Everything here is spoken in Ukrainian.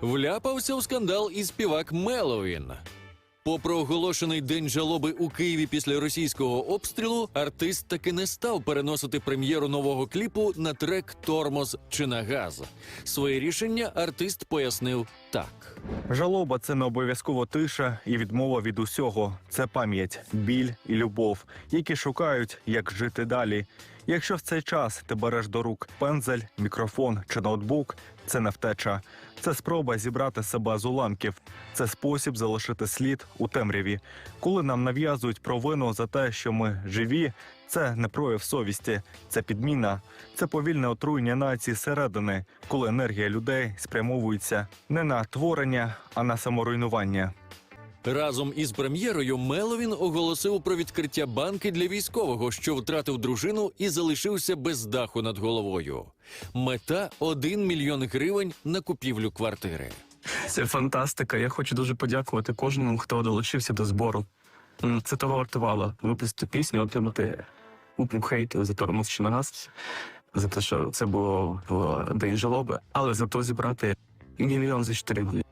Вляпався у скандал і співак Меловін. Попри оголошений день жалоби у Києві після російського обстрілу, артист таки не став переносити прем'єру нового кліпу на трек Тормоз чи на газ. Своє рішення артист пояснив так. Жалоба це не обов'язково тиша і відмова від усього. Це пам'ять, біль і любов, які шукають, як жити далі. Якщо в цей час ти береш до рук пензель, мікрофон чи ноутбук, це не втеча. Це спроба зібрати себе з уламків. Це спосіб залишити слід у темряві. Коли нам нав'язують провину за те, що ми живі, це не прояв совісті, це підміна, це повільне отруєння нації зсередини, коли енергія людей спрямовується не на творення, а на саморуйнування. Разом із прем'єрою Меловін оголосив про відкриття банки для військового, що втратив дружину і залишився без даху над головою. Мета 1 мільйон гривень на купівлю квартири. Це фантастика. Я хочу дуже подякувати кожному, хто долучився до збору. Це того вартувало випустити пісню, отримати купу хейту за тормоз на газ, за те, що це було в день жалоби, але зато зібрати мільйон за чотири дні.